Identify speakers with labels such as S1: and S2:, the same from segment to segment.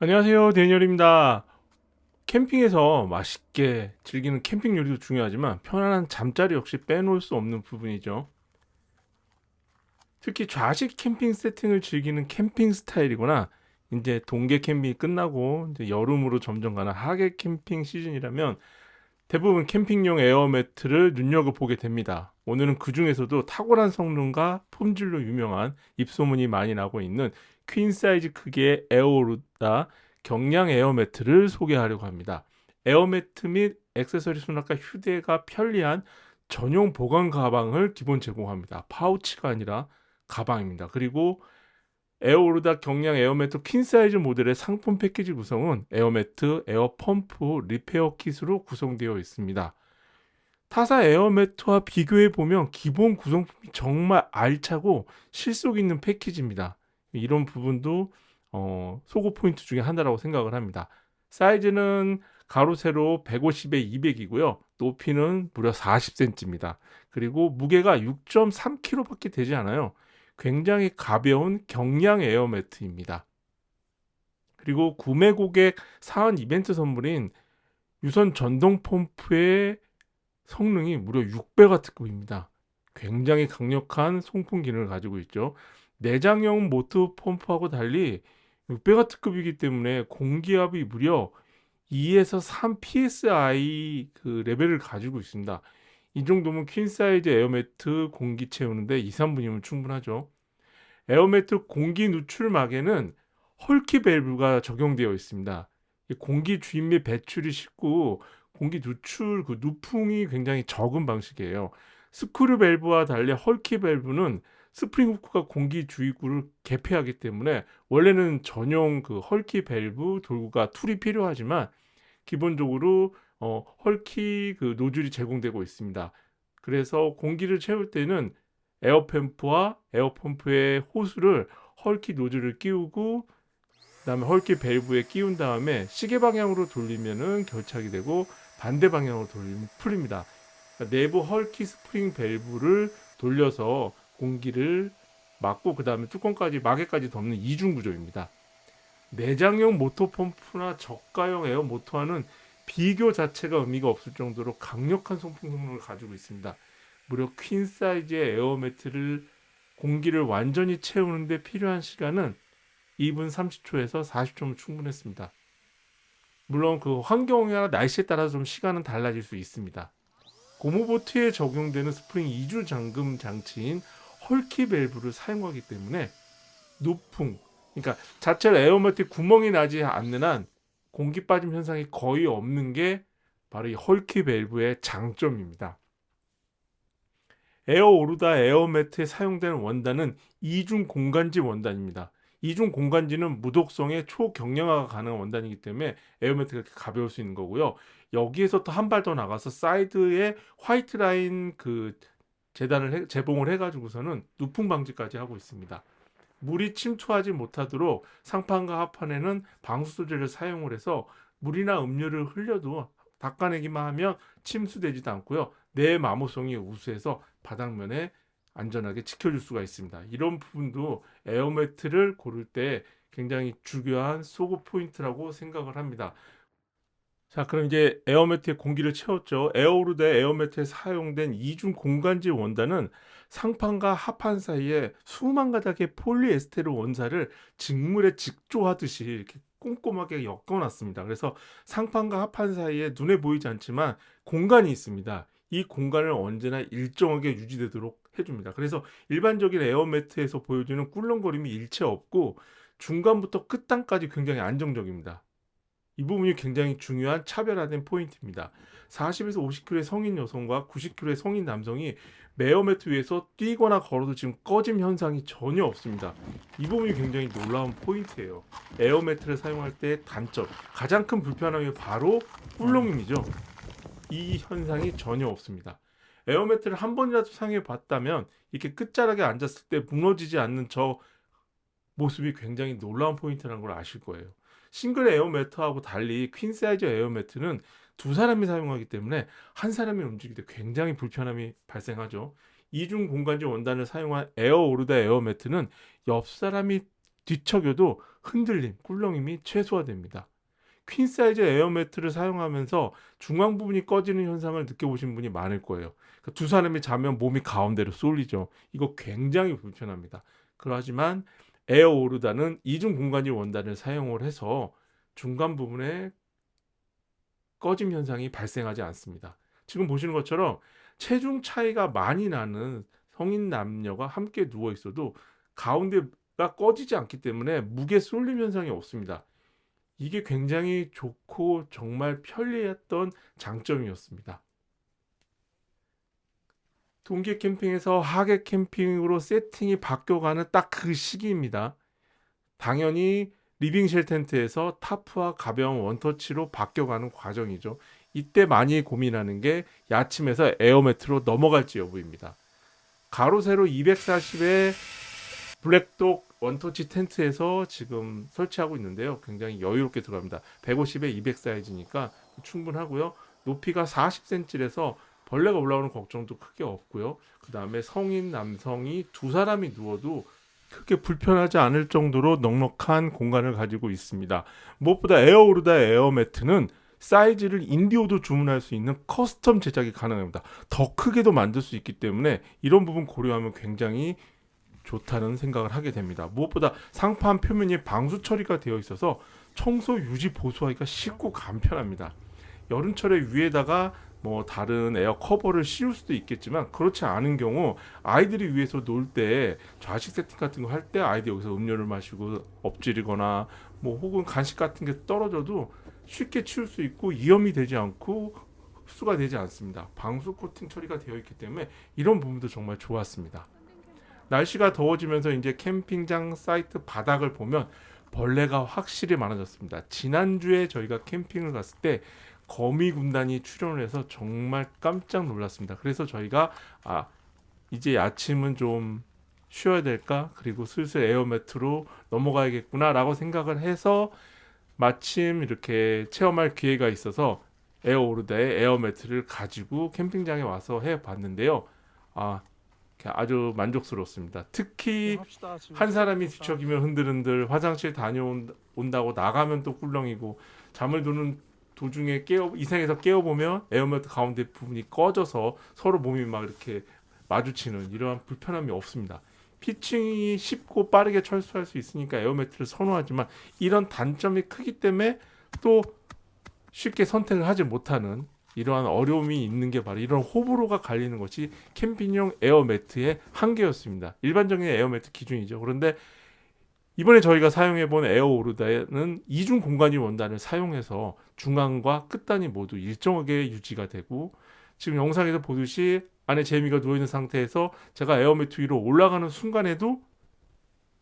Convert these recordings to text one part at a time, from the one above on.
S1: 안녕하세요. 데니얼입니다. 캠핑에서 맛있게 즐기는 캠핑 요리도 중요하지만 편안한 잠자리 역시 빼놓을 수 없는 부분이죠. 특히 좌식 캠핑 세팅을 즐기는 캠핑 스타일이거나 이제 동계 캠핑이 끝나고 이제 여름으로 점점 가는 하계 캠핑 시즌이라면 대부분 캠핑용 에어매트를 눈여겨보게 됩니다. 오늘은 그 중에서도 탁월한 성능과 품질로 유명한 입소문이 많이 나고 있는 퀸 사이즈 크기의 에어로다 경량 에어매트를 소개하려고 합니다. 에어매트 및 액세서리 수납과 휴대가 편리한 전용 보관 가방을 기본 제공합니다. 파우치가 아니라 가방입니다. 그리고 에어오르다 경량 에어매트 퀸 사이즈 모델의 상품 패키지 구성은 에어매트, 에어펌프, 리페어 킷으로 구성되어 있습니다. 타사 에어매트와 비교해 보면 기본 구성품이 정말 알차고 실속 있는 패키지입니다. 이런 부분도 어, 소고 포인트 중에 하나라고 생각을 합니다. 사이즈는 가로 세로 150에 200이고요. 높이는 무려 40cm입니다. 그리고 무게가 6.3kg밖에 되지 않아요. 굉장히 가벼운 경량 에어매트입니다. 그리고 구매 고객 사은 이벤트 선물인 유선 전동 펌프의 성능이 무려 6배가 특급입니다. 굉장히 강력한 송풍 기능을 가지고 있죠. 내장형 모터 펌프하고 달리 6배가 특급이기 때문에 공기압이 무려 2에서 3 psi 그 레벨을 가지고 있습니다. 이 정도면 퀸 사이즈 에어매트 공기 채우는데 2, 3분이면 충분하죠. 에어매트 공기 누출막에는 헐키 밸브가 적용되어 있습니다. 이 공기 주입 및 배출이 쉽고 공기 누출 그 누풍이 굉장히 적은 방식이에요. 스크류 밸브와 달리 헐키 밸브는 스프링 후크가 공기 주입구를 개폐하기 때문에 원래는 전용 그 헐키 밸브 돌구가 툴이 필요하지만 기본적으로 어, 헐키 그 노즐이 제공되고 있습니다. 그래서 공기를 채울 때는 에어펌프와 에어펌프의 호스를 헐키 노즐을 끼우고 그다음에 헐키 밸브에 끼운 다음에 시계 방향으로 돌리면은 결착이 되고 반대 방향으로 돌리면 풀립니다. 그러니까 내부 헐키 스프링 밸브를 돌려서 공기를 막고 그 다음에 뚜껑까지 마개까지 덮는 이중 구조입니다. 내장형 모터 펌프나 저가형 에어 모터와는 비교 자체가 의미가 없을 정도로 강력한 송풍 성능을 가지고 있습니다. 무려 퀸 사이즈의 에어 매트를 공기를 완전히 채우는데 필요한 시간은 2분 30초에서 40초면 충분했습니다. 물론 그 환경이나 날씨에 따라 좀 시간은 달라질 수 있습니다. 고무보트에 적용되는 스프링 이주 잠금 장치인 헐키 밸브를 사용하기 때문에 높풍, 그러니까 자체로 에어매트에 구멍이 나지 않는 한 공기 빠짐 현상이 거의 없는 게 바로 이 헐키 밸브의 장점입니다. 에어 오르다 에어 매트에 사용되는 원단은 이중 공간지 원단입니다. 이중 공간지는 무독성의 초경량화가 가능한 원단이기 때문에 에어 매트가 이렇게 가벼울 수 있는 거고요. 여기에서 또 한 발 더 나가서 사이드에 화이트 라인 그 재단을 해, 재봉을 해가지고서는 누풍 방지까지 하고 있습니다. 물이 침투하지 못하도록 상판과 하판에는 방수 소재를 사용을 해서 물이나 음료를 흘려도 닦아내기만 하면 침수되지도 않고요. 내 마모성이 우수해서 바닥면에 안전하게 지켜줄 수가 있습니다. 이런 부분도 에어매트를 고를 때 굉장히 중요한 소고 포인트라고 생각을 합니다. 자, 그럼 이제 에어매트에 공기를 채웠죠. 에어우르드 에어매트에 사용된 이중 공간지 원단은 상판과 하판 사이에 수만 가닥의 폴리에스테르 원사를 직물에 직조하듯이 이렇게 꼼꼼하게 엮어놨습니다. 그래서 상판과 하판 사이에 눈에 보이지 않지만 공간이 있습니다. 이 공간을 언제나 일정하게 유지되도록 해줍니다. 그래서 일반적인 에어매트에서 보여주는 꿀렁거림이 일체 없고 중간부터 끝단까지 굉장히 안정적입니다. 이 부분이 굉장히 중요한 차별화된 포인트입니다. 40에서 50kg의 성인 여성과 90kg의 성인 남성이 메어매트 위에서 뛰거나 걸어도 지금 꺼짐 현상이 전혀 없습니다. 이 부분이 굉장히 놀라운 포인트예요. 에어 매트를 사용할 때 단점, 가장 큰 불편함이 바로 꿀렁임이죠. 이 현상이 전혀 없습니다. 에어 매트를 한 번이라도 사용해 봤다면 이렇게 끝자락에 앉았을 때 무너지지 않는 저 모습이 굉장히 놀라운 포인트라는 걸 아실 거예요. 싱글 에어매트하고 달리 퀸 사이즈 에어매트는 두 사람이 사용하기 때문에 한 사람이 움직일 때 굉장히 불편함이 발생하죠. 이중 공간지 원단을 사용한 에어 오르다 에어 매트는 옆 사람이 뒤척여도 흔들림, 꿀렁임이 최소화됩니다. 퀸 사이즈 에어 매트를 사용하면서 중앙 부분이 꺼지는 현상을 느껴보신 분이 많을 거예요. 그러니까 두 사람이 자면 몸이 가운데로 쏠리죠. 이거 굉장히 불편합니다. 그러하지만 에어 오르다는 이중 공간이 원단을 사용을 해서 중간 부분에 꺼짐 현상이 발생하지 않습니다. 지금 보시는 것처럼 체중 차이가 많이 나는 성인 남녀가 함께 누워 있어도 가운데가 꺼지지 않기 때문에 무게 쏠림 현상이 없습니다. 이게 굉장히 좋고 정말 편리했던 장점이었습니다. 동계 캠핑에서 하계 캠핑으로 세팅이 바뀌어가는 딱 그 시기입니다. 당연히 리빙쉘 텐트에서 타프와 가벼운 원터치로 바뀌어가는 과정이죠. 이때 많이 고민하는 게 야침에서 에어매트로 넘어갈지 여부입니다. 가로 세로 240의 블랙독 원터치 텐트에서 지금 설치하고 있는데요. 굉장히 여유롭게 들어갑니다. 150에 200 사이즈니까 충분하고요. 높이가 40cm라서 벌레가 올라오는 걱정도 크게 없고요. 그 다음에 성인 남성이 두 사람이 누워도 크게 불편하지 않을 정도로 넉넉한 공간을 가지고 있습니다. 무엇보다 에어오르다 에어매트는 사이즈를 인디오도 주문할 수 있는 커스텀 제작이 가능합니다. 더 크게도 만들 수 있기 때문에 이런 부분 고려하면 굉장히 좋다는 생각을 하게 됩니다. 무엇보다 상판 표면이 방수 처리가 되어 있어서 청소 유지 보수하기가 쉽고 간편합니다. 여름철에 위에다가 뭐 다른 에어 커버를 씌울 수도 있겠지만 그렇지 않은 경우 아이들이 위에서 놀 때 좌식 세팅 같은 거 할 때 아이들 여기서 음료를 마시고 엎지르거나 뭐 혹은 간식 같은 게 떨어져도 쉽게 치울 수 있고 위험이 되지 않고 흡수가 되지 않습니다. 방수 코팅 처리가 되어 있기 때문에 이런 부분도 정말 좋았습니다. 날씨가 더워지면서 이제 캠핑장 사이트 바닥을 보면 벌레가 확실히 많아졌습니다. 지난주에 저희가 캠핑을 갔을 때 거미 군단이 출연을 해서 정말 깜짝 놀랐습니다. 그래서 저희가 아 이제 아침은 좀 쉬어야 될까? 그리고 슬슬 에어매트로 넘어가야겠구나라고 생각을 해서 마침 이렇게 체험할 기회가 있어서 에어오르다의 에어매트를 가지고 캠핑장에 와서 해 봤는데요. 아 아주 만족스럽습니다. 특히
S2: 지금.
S1: 한 사람이. 뒤척이면 흔들흔들 화장실 다녀온다고 나가면 또 꿀렁이고 잠을 드는 도중에 깨어 이상해서 깨어 보면 에어매트 가운데 부분이 꺼져서 서로 몸이 막 이렇게 마주치는 이러한 불편함이 없습니다. 피칭이 쉽고 빠르게 철수할 수 있으니까 에어매트를 선호하지만 이런 단점이 크기 때문에 또 쉽게 선택을 하지 못하는 이러한 어려움이 있는 게 바로 이런 호불호가 갈리는 것이 캠핑용 에어매트의 한계였습니다. 일반적인 에어매트 기준이죠. 그런데 이번에 저희가 사용해 본 에어오르다는 이중 공간이 원단을 사용해서 중앙과 끝단이 모두 일정하게 유지가 되고 지금 영상에서 보듯이 안에 재미가 누워 있는 상태에서 제가 에어매트 위로 올라가는 순간에도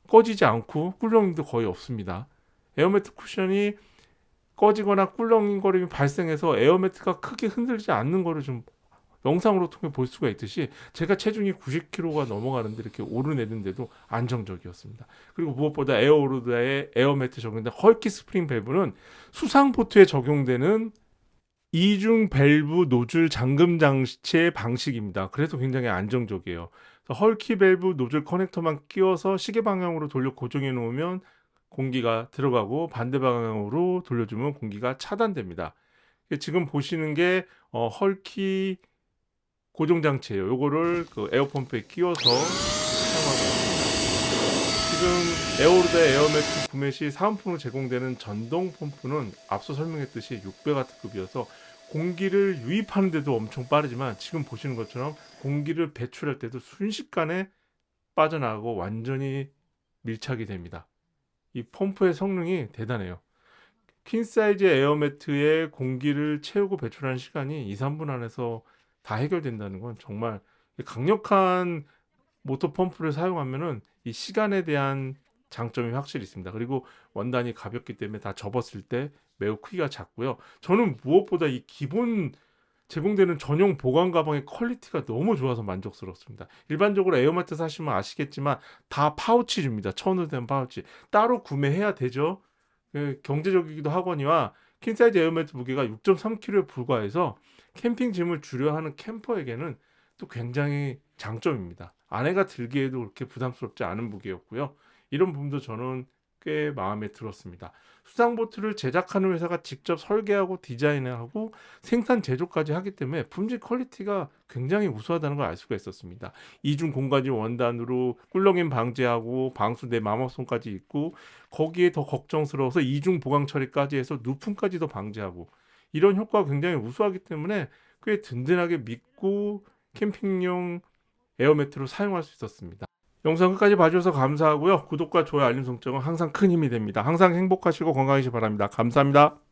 S1: 꺼지지 않고 꿀렁임도 거의 없습니다. 에어매트 쿠션이 꺼지거나 꿀렁거림이 발생해서 에어매트가 크게 흔들지 않는 거를 좀 영상으로 통해 볼 수가 있듯이 제가 체중이 90kg가 넘어가는데 이렇게 오르내리는데도 안정적이었습니다. 그리고 무엇보다 에어오르다의 에어매트 적용된 헐키 스프링 밸브는 수상 보트에 적용되는 이중 밸브 노즐 잠금 장치의 방식입니다. 그래서 굉장히 안정적이에요. 헐키 밸브 노즐 커넥터만 끼워서 시계 방향으로 돌려 고정해 놓으면 공기가 들어가고 반대 방향으로 돌려주면 공기가 차단됩니다. 지금 보시는 게 어, 헐키 고정 장치예요. 요거를 그 에어펌프에 끼워서. 지금 에어로드 에어매트 구매 시 사은품으로 제공되는 전동 펌프는 앞서 설명했듯이 6배가 특급이어서 공기를 유입하는 데도 엄청 빠르지만 지금 보시는 것처럼 공기를 배출할 때도 순식간에 빠져나가고 완전히 밀착이 됩니다. 이 펌프의 성능이 대단해요. 퀸 사이즈 에어매트에 공기를 채우고 배출하는 시간이 2, 3분 안에서 다 해결된다는 건 정말 강력한 모터 펌프를 사용하면은 이 시간에 대한 장점이 확실히 있습니다. 그리고 원단이 가볍기 때문에 다 접었을 때 매우 크기가 작고요. 저는 무엇보다 이 기본 제공되는 전용 보관 가방의 퀄리티가 너무 좋아서 만족스럽습니다. 일반적으로 에어매트 사시면 아시겠지만 다 파우치 줍니다. 천으로 된 파우치. 따로 구매해야 되죠. 그 경제적이기도 하거니와 퀸사이즈 에어매트 무게가 6.3kg에 불과해서 캠핑 짐을 줄여 하는 캠퍼에게는 또 굉장히 장점입니다. 아내가 들기에도 그렇게 부담스럽지 않은 무게였고요. 이런 부분도 저는 꽤 마음에 들었습니다. 수상보트를 제작하는 회사가 직접 설계하고 디자인하고 생산 제조까지 하기 때문에 품질 퀄리티가 굉장히 우수하다는 걸 알 수가 있었습니다. 이중 공간지 원단으로 꿀렁임 방지하고 방수 내 마모성까지 있고 거기에 더 걱정스러워서 이중 보강 처리까지 해서 누풍까지도 방지하고 이런 효과가 굉장히 우수하기 때문에 꽤 든든하게 믿고 캠핑용 에어매트로 사용할 수 있었습니다. 영상 끝까지 봐주셔서 감사하고요. 구독과 좋아요, 알림 설정은 항상 큰 힘이 됩니다. 항상 행복하시고 건강하시기 바랍니다. 감사합니다.